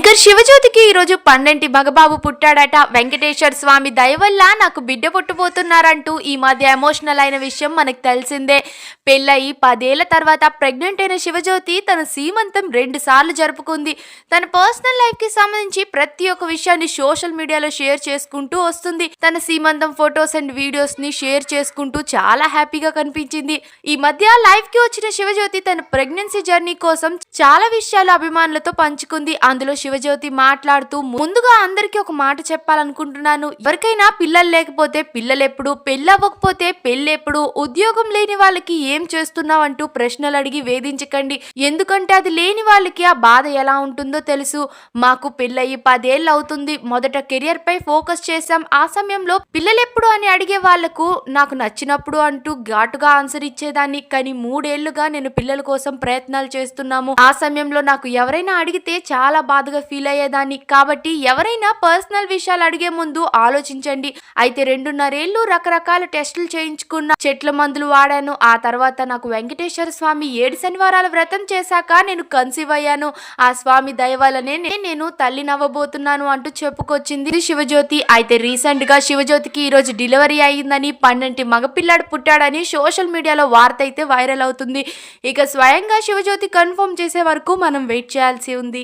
Anchor శివజ్యోతికి ఈరోజు పండంటి మగబాబు పుట్టాడట. వెంకటేశ్వర స్వామి దయ వల్ల నాకు బిడ్డ పుట్టబోతున్నారంటూ ఈ మధ్య ఎమోషనల్ అయిన విషయం మనకు తెలిసిందే. పెళ్ళయి పదేళ్ళ తర్వాత ప్రెగ్నెంట్ అయిన శివజ్యోతి తన సీమంతం రెండు సార్లు జరుపుకుంది. తన పర్సనల్ లైఫ్కి సంబంధించి ప్రతి ఒక్క విషయాన్ని సోషల్ మీడియాలో షేర్ చేసుకుంటూ వస్తుంది. తన సీమంతం ఫొటోస్ అండ్ వీడియోస్ని షేర్ చేసుకుంటూ చాలా హ్యాపీగా కనిపించింది. ఈ మధ్య లైఫ్కి వచ్చిన శివజ్యోతి తన ప్రెగ్నెన్సీ జర్నీ కోసం చాలా విషయాలు అభిమానులతో పంచుకుంది. అందులో శివజ్యోతి మాట్లాడుతూ ముందుగా అందరికీ ఒక మాట చెప్పాలనుకుంటున్నాను. ఎవరికైనా పిల్లలు లేకపోతే పిల్లలు ఎప్పుడు పెళ్ళి అవ్వకపోతే పెళ్ళి ఎప్పుడు ఉద్యోగం లేని వాళ్ళకి ఏం చేస్తున్నావు అంటూ ప్రశ్నలు అడిగి వేధించకండి. ఎందుకంటే అది లేని వాళ్ళకి ఆ బాధ ఎలా ఉంటుందో తెలుసు. మాకు పెళ్ళయి పదేళ్ళు అవుతుంది. మొదట కెరియర్ పై ఫోకస్ చేశాం. ఆ సమయంలో పిల్లలెప్పుడు అని అడిగే వాళ్ళకు నాకు నచ్చినప్పుడు అంటూ ఘాటుగా ఆన్సర్ ఇచ్చేదాన్ని. కానీ మూడేళ్ళుగా నేను పిల్లల కోసం ప్రయత్నాలు చేస్తున్నాము. ఆ సమయంలో నాకు ఎవరైనా అడిగితే చాలా బాధగా ఫీల్ అయ్యేదాన్ని. కాబట్టి ఎవరైనా పర్సనల్ విషయాలు అడిగే ముందు ఆలోచించండి. అయితే రెండున్నరేళ్ళు రకరకాల టెస్టులు చేయించుకున్న చెట్ల మందులు వాడాను. ఆ తర్వాత నాకు వెంకటేశ్వర స్వామి ఏడు శనివారాల వ్రతం చేశాక నేను కన్సీవ్ అయ్యాను. ఆ స్వామి దయ నేను తల్లి నవ్వబోతున్నాను అంటూ చెప్పుకొచ్చింది శివజ్యోతి. అయితే రీసెంట్గా శివజ్యోతికి ఈ రోజు డెలివరీ అయ్యిందని పన్నెంటి మగపిల్లాడు పుట్టాడని సోషల్ మీడియాలో వార్త అయితే వైరల్ అవుతుంది. ఇక స్వయంగా శివజ్యోతి కన్ఫర్మ్ చేసే వరకు మనం వెయిట్ చేయాల్సి ఉంది.